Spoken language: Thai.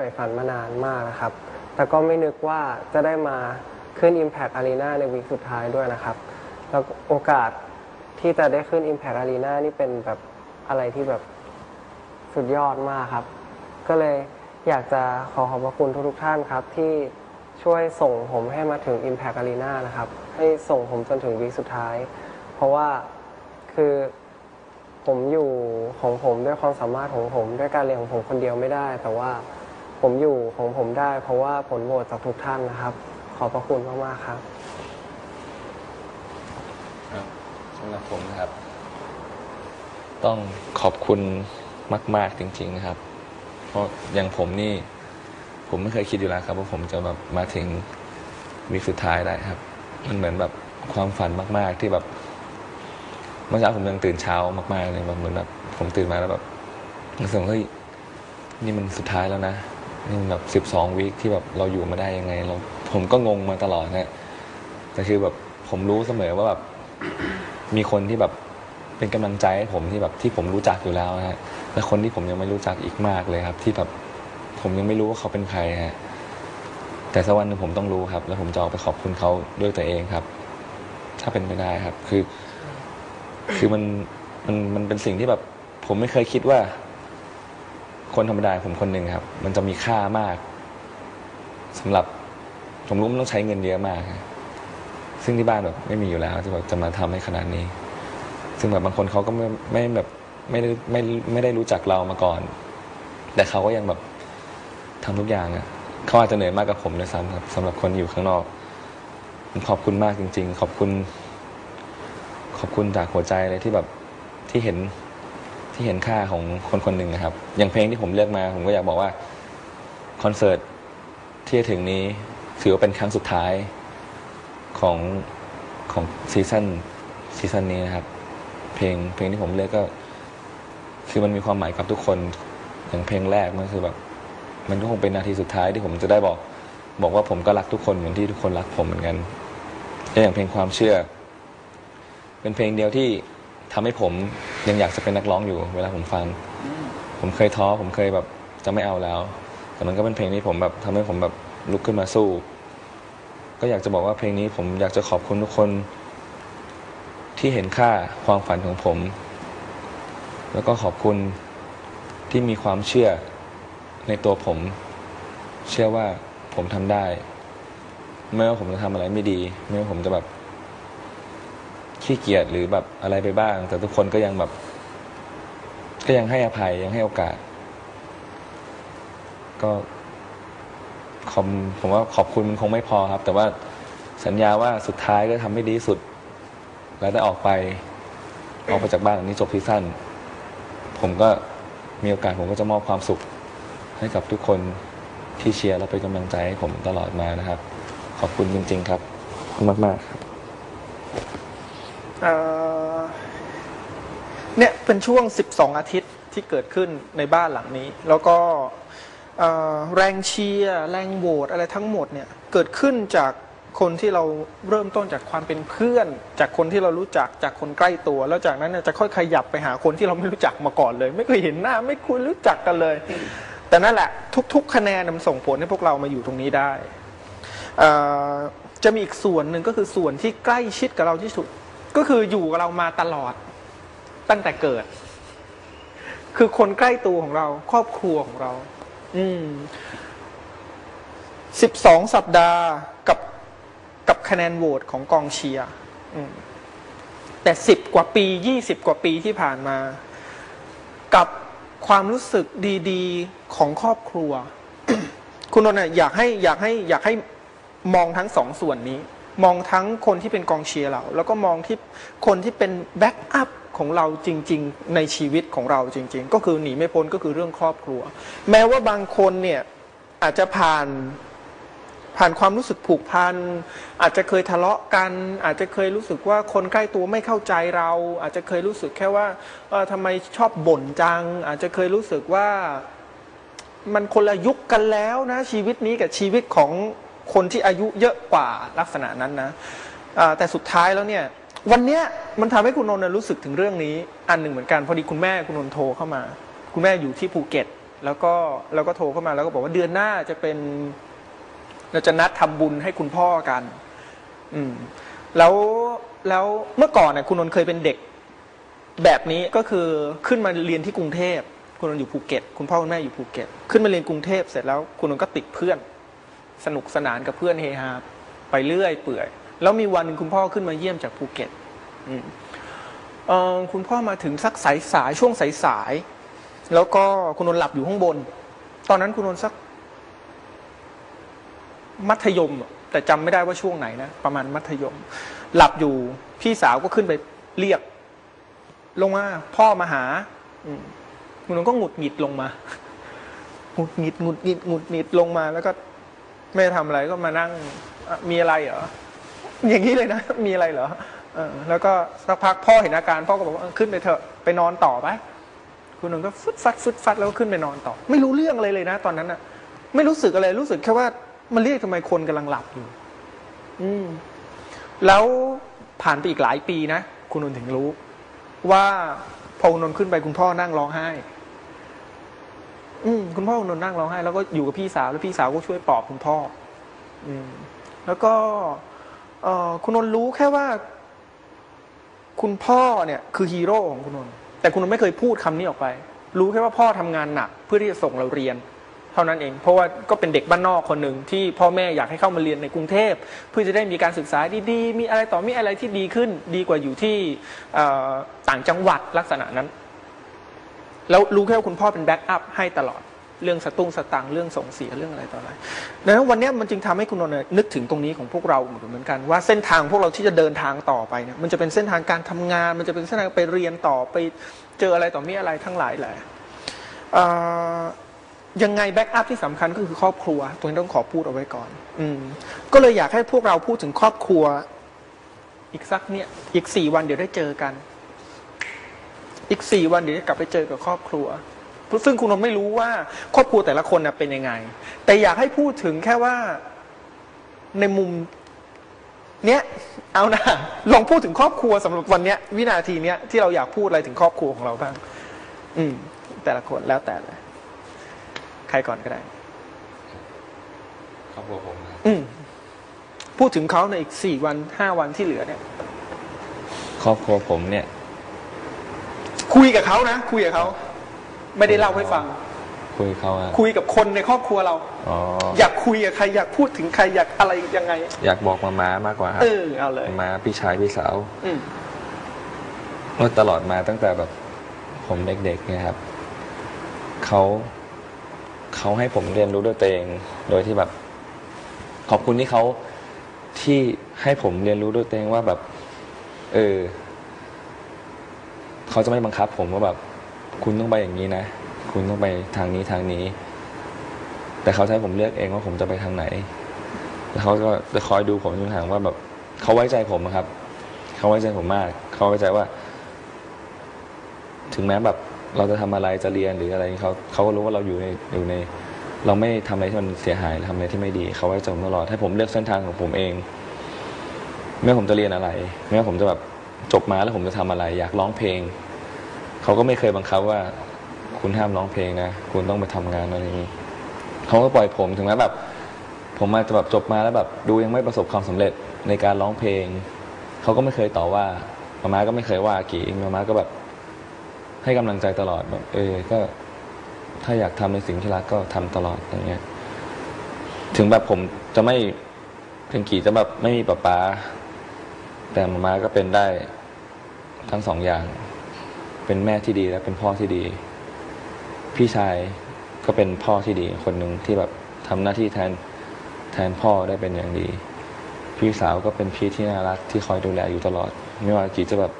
ฝ่ฝันมานานมากนะครับ แต่ก็ไม่นึกว่าจะได้มาขึ้น Impact Arena ในวีคสุดท้ายด้วยนะครับ แล้วโอกาสที่จะได้ขึ้น Impact Arena นี่เป็นแบบอะไรที่แบบสุดยอดมากครับ ก็เลยอยากจะขอขอบพระคุณทุกๆท่านครับ ที่ช่วยส่งผมให้มาถึง Impact Arena นะครับ ให้ส่งผมจนถึงวีคสุดท้าย เพราะว่าคือผมอยู่ของผมด้วยความสามารถของผม ด้วยการเรียนของผมคนเดียวไม่ได้ แต่ว่า ผมอยู่ของผมได้ เพราะว่าผลโหวตจากทุกท่านนะครับ ขอบพระคุณมากๆครับ ครับสำหรับผมนะครับ ต้องขอบคุณมาก ๆจริง ๆ นะครับ เพราะอย่างผมนี่ ผมไม่เคยคิดอยู่แล้วครับว่าผมจะแบบมาถึงวีคสุดท้ายได้ครับ มันเหมือนแบบความฝันมาก ๆ ที่แบบเมื่อเช้าผมยังตื่นเช้ามาก ๆ เลยแบบเหมือนแบบผมตื่นมาแล้วแบบรู้สึกว่าเฮ้ยนี่มันสุดท้ายแล้วนะ แบบสิบสองวีคที่แบบเราอยู่มาได้ยังไงเราผมก็งงมาตลอดนะแต่คือแบบผมรู้เสมอว่าแบบมีคนที่แบบเป็นกำลังใจให้ผมที่แบบที่ผมรู้จักอยู่แล้วนะฮะและคนที่ผมยังไม่รู้จักอีกมากเลยครับ ที่แบบผมยังไม่รู้ว่าเขาเป็นใครฮะแต่สักวันหนึ่งผมต้องรู้ครับ แล้วผมจะออกไปขอบคุณเขาด้วยตัวเองครับ ถ้าเป็นไปได้ครับ คือ คือมันมันมันเป็นสิ่งที่แบบ ผมไม่เคยคิดว่า คนธรรมดาผมคนหนึ่งครับ มันจะมีค่ามากสำหรับผมรู้มันต้องใช้เงินเยอะมาก ซึ่งที่บ้านแบบไม่มีอยู่แล้วที่แบบจะมาทำให้ขนาดนี้ ซึ่งแบบบางคนเขาก็ไม่ไม่แบบไม่ได้ไม่ไม่ได้รู้จักเรามาก่อน แต่เขาก็ยังแบบทำทุกอย่างอะเขาอาจจะเหนื่อยมากกับผมเลยซ้ำครับสำหรับคนอยู่ข้างนอกขอบคุณมากจริง ๆ ขอบคุณ ขอบคุณจากหัวใจเลยที่แบบที่เห็น ที่เห็นค่าของคนคนหนึ่งนะครับ อย่างเพลงที่ผมเลือกมาผมก็อยากบอกว่าคอนเสิร์ตที่จะถึงนี้ถือว่าเป็นครั้งสุดท้ายของของซีซั่นซีซั่นนี้นะครับ เพลงเพลงที่ผมเลือกก็ คือมันมีความหมายกับทุกคน อย่างเพลงแรกมันคือแบบ มันก็คงเป็นนาทีสุดท้ายที่ผมจะได้บอก บอกว่าผมก็รักทุกคนเหมือนที่ทุกคนรักผมเหมือนกันอย่างเพลงความเชื่อ เป็นเพลงเดียวที่ทำให้ผม ยังอยากจะเป็นนักร้องอยู่ เวลาผมฟัง ผมเคยท้อผมเคยแบบจะไม่เอาแล้ว แต่มันก็เป็นเพลงที่ผมแบบทำให้ผมแบบลุกขึ้นมาสู้ ก็อยากจะบอกว่าเพลงนี้ผมอยากจะขอบคุณทุกคน ที่เห็นค่าความฝันของผม แล้วก็ขอบคุณที่มีความเชื่อในตัวผม เชื่อว่าผมทำได้ ไม่ว่าผมจะทำอะไรไม่ดี ไม่ว่าผมจะแบบ ขี้เกียจหรือแบบอะไรไปบ้าง แต่ทุกคนก็ยังแบบ ก็ยังให้อภัยยังให้โอกาส ก็ขอบผมว่าขอบคุณมันคงไม่พอครับ แต่ว่าสัญญาว่าสุดท้ายก็ทำให้ดีที่สุด แล้วได้ออกไป ออกไปจากบ้านหลังนี้จบซีซั่นผมก็มีโอกาสผมก็จะมอบความสุข ให้กับทุกคนที่เชียร์และเป็นกำลังใจให้ผมตลอดมานะครับ ขอบคุณจริง ๆ ครับขอบคุณมากๆครับ เนี่ยเป็นช่วง 12 อาทิตย์ที่เกิดขึ้นในบ้านหลังนี้ แล้วก็แรงเชียร์แรงโหวตอะไรทั้งหมดเนี่ยเกิดขึ้นจากคนที่เราเริ่มต้นจากความเป็นเพื่อน จากคนที่เรารู้จักจากคนใกล้ตัว แล้วจากนั้นจะค่อยขยับไปหาคนที่เราไม่รู้จักมาก่อนเลย ไม่เคยเห็นหน้าไม่คุยรู้จักกันเลย แต่นั่นแหละ ทุก ๆ คะแนนมันส่งผลให้พวกเรามาอยู่ตรงนี้ได้จะมีอีกส่วนหนึ่งก็คือส่วนที่ใกล้ชิดกับเราที่สุด ก็คืออยู่กับเรามาตลอดตั้งแต่เกิด คือคนใกล้ตัวของเรา ครอบครัวของเรา อืมสิบสองสัปดาห์กับกับคะแนนโหวตของกองเชียร์แต่สิบกว่าปียี่สิบกว่าปีที่ผ่านมา กับความรู้สึกดีๆของครอบครัว คุณนนท์อยากให้อยากให้ อยากให้มองทั้งสองส่วนนี้ มองทั้งคนที่เป็นกองเชียร์เรา แล้วก็มองที่คนที่เป็นแบ็กอัพของเราจริง ๆ ในชีวิตของเราจริง ๆ ก็คือหนีไม่พ้นก็คือเรื่องครอบครัว แม้ว่าบางคนเนี่ยอาจจะผ่านผ่านความรู้สึกผูกพัน อาจจะเคยทะเลาะกัน อาจจะเคยรู้สึกว่าคนใกล้ตัวไม่เข้าใจเรา อาจจะเคยรู้สึกแค่ว่าเออทำไมชอบบ่นจัง อาจจะเคยรู้สึกว่ามันคนละยุคกันแล้วนะชีวิตนี้กับชีวิตของ คนที่อายุเยอะกว่าลักษณะนั้นนะแต่สุดท้ายแล้วเนี่ยวันเนี้ยมันทำให้คุณนนท์รู้สึกถึงเรื่องนี้ อันหนึ่งเหมือนกันพอดีคุณแม่คุณนนท์โทรเข้ามา คุณแม่อยู่ที่ภูเก็ต แล้วก็แล้วก็โทรเข้ามาแล้วก็บอกว่าเดือนหน้าจะเป็น เราจะนัดทำบุญให้คุณพ่อกัน อืม แล้วแล้วเมื่อก่อนเนี่ยคุณนนท์เคยเป็นเด็ก แบบนี้ก็คือขึ้นมาเรียนที่กรุงเทพคุณนนท์อยู่ภูเก็ต คุณพ่อคุณแม่อยู่ภูเก็ต ขึ้นมาเรียนกรุงเทพเสร็จแล้วคุณนนท์ก็ติดเพื่อน สนุกสนานกับเพื่อนเฮฮาไปเรื่อยเปื่อย แล้วมีวันคุณพ่อขึ้นมาเยี่ยมจากภูเก็ตคุณพ่อมาถึงสักสายสายช่วงสายสายแล้วก็คุณนนท์หลับอยู่ข้างบน ตอนนั้นคุณนนท์สัก มัธยม แต่จำไม่ได้ว่าช่วงไหนนะประมาณมัธยม หลับอยู่พี่สาวก็ขึ้นไปเรียก ลงมาพ่อมาหาคุณนนท์ก็หงุดหงิดลงมาหงุดหงิดหงุดหงิดหงุดหงิดลงมาแล้วก็ ไม่ทำอะไรก็มานั่งมีอะไรเหรออย่างนี้เลยนะ มีอะไรเหรอเออแล้วก็สักพักพ่อเห็นอาการพ่อก็บอกว่าขึ้นไปเถอะไปนอนต่อไปคุณนนท์ก็ฟึดฟัดฟึดฟัดแล้วก็ขึ้นไปนอนต่อ ไม่รู้เรื่องอะไรเลยนะ ตอนนั้นอะไม่รู้สึกอะไรรู้สึกแค่ว่ามันเรียกทำไมคนกำลังหลับอยู่ อืม แล้วผ่านไปอีกหลายปีนะคุณนนท์ถึงรู้ ว่าพอคุณนนท์ขึ้นไปคุณพ่อนั่งร้องไห้ อืมคุณพ่อคุณนนท์นั่งร้องไห้แล้วก็อยู่กับพี่สาวแล้วพี่สาวก็ช่วยปลอบคุณพ่อ อืม แล้วก็ เออคุณนนท์รู้แค่ว่า คุณพ่อเนี่ยคือฮีโร่ของคุณนนท์แต่คุณนนท์ไม่เคยพูดคำนี้ออกไป รู้แค่ว่าพ่อทำงานหนัก เพื่อที่จะส่งเราเรียน เท่านั้นเอง เพราะว่าก็เป็นเด็กบ้านนอกคนหนึ่งที่พ่อแม่อยากให้เข้ามาเรียนในกรุงเทพ เพื่อจะได้มีการศึกษาดีๆ มีอะไรต่อมีอะไรที่ดีขึ้น ดีกว่าอยู่ที่ต่างจังหวัดลักษณะนั้น แล้วรู้แค่ว่าคุณพ่อเป็นแบ็กอัพให้ตลอดเรื่องสตุ้งสตังเรื่องส่งเสียเรื่องอะไรต่ออะไรดังนั้นวันนี้มันจึงทำให้คุณนนท์นึกถึงตรงนี้ของพวกเราเหมือนกัน ว่าเส้นทางพวกเราที่จะเดินทางต่อไปเนี่ยมันจะเป็นเส้นทางการทำงาน มันจะเป็นเส้นทางไปเรียนต่อไปเจออะไรต่อมีอะไรทั้งหลายแหละยังไงแบ็กอัพที่สำคัญก็คือครอบครัว ตรงนี้ต้องขอพูดเอาไว้ก่อน อืมก็เลยอยากให้พวกเราพูดถึงครอบครัว อีกสักเนี่ยอีกสี่วันเดี๋ยวได้เจอกัน อีกสี่วันเดี๋ยวจะกลับไปเจอกับครอบครัว ซึ่งคุณนนท์ไม่รู้ว่าครอบครัวแต่ละคนน่ะเป็นยังไง แต่อยากให้พูดถึงแค่ว่าในมุมเนี้ยเอานะลองพูดถึงครอบครัวสำหรับวันเนี้ย วินาทีเนี้ยที่เราอยากพูดอะไรถึงครอบครัวของเราบ้าง อืม แต่ละคนแล้วแต่เลยใครก่อนก็ได้ ครอบครัวผมนะครับอืมพูดถึงเขาในอีกสี่วันห้าวันที่เหลือเนี่ย ครอบครัวผมเนี่ย คุยกับเขานะ คุยกับเขา ไม่ได้เล่าให้ฟัง คุยเขาอะคุยกับคนในครอบครัวเราอ๋ออยากคุยกับใครอยากพูดถึงใครอยากอะไรยังไง อยากบอกมาม้ามากกว่าครับเออเอาเลยมาพี่ชายพี่สาวอืมว่าตลอดมาตั้งแต่แบบ ผมเด็กๆเนี่ยครับเขาเขาให้ผมเรียนรู้ด้วยตัวเอง โดยที่แบบ ขอบคุณที่เขาที่ให้ผมเรียนรู้ด้วยตัวเองว่าแบบ เออ เขาจะไม่บังคับ ผมว่าแบบคุณต้องไปอย่างนี้นะ คุณต้องไปทางนี้ทางนี้ แต่เขาจะให้ผมเลือกเองว่าผมจะไปทางไหน แล้วเขาก็จะคอยดูผมจนห่างว่าแบบเขาไว้ใจผมอะครับ เขาไว้ใจผมมาก เขาไว้ใจว่า ถึงแม้แบบเราจะทำอะไรจะเรียนหรืออะไรเขาเขาก็รู้ว่าเราอยู่ในอยู่ใน เราไม่ทำอะไรที่มันเสียหายทำอะไรที่ไม่ดี เขาไว้ใจผมตลอดให้ผมเลือกเส้นทางของผมเอง ไม่ว่าผมจะเรียนอะไร ไม่ว่าผมจะแบบ จบมาแล้วผมจะทำอะไร อยากร้องเพลง เขาก็ไม่เคยบังคับว่า คุณห้ามร้องเพลงนะ คุณต้องไปทำงานอะไรอย่างนี้เขาก็ปล่อยผมถึงแม้แบบ ผมอาจจะแบบจบมาแล้วแบบ ดูยังไม่ประสบความสำเร็จในการร้องเพลง เขาก็ไม่เคยต่อว่ามาม่าก็ไม่เคยว่ากี่มาม่าก็แบบ ให้กำลังใจตลอดแบบ เออก็ถ้าอยากทำในสิ่งที่รักก็ทำตลอดอย่างเงี้ย ถึงแบบผมจะไม่ถึงกี่จะแบบไม่มีป๊าป๊า แต่มามาก็เป็นได้ทั้งสองอย่าง เป็นแม่ที่ดีและเป็นพ่อที่ดี พี่ชายก็เป็นพ่อที่ดี คนหนึ่งที่แบบทำหน้าที่แทนแทนพ่อได้เป็นอย่างดี พี่สาวก็เป็นพี่ที่น่ารักที่คอยดูแลอยู่ตลอด ไม่ว่ากี่จะแบบ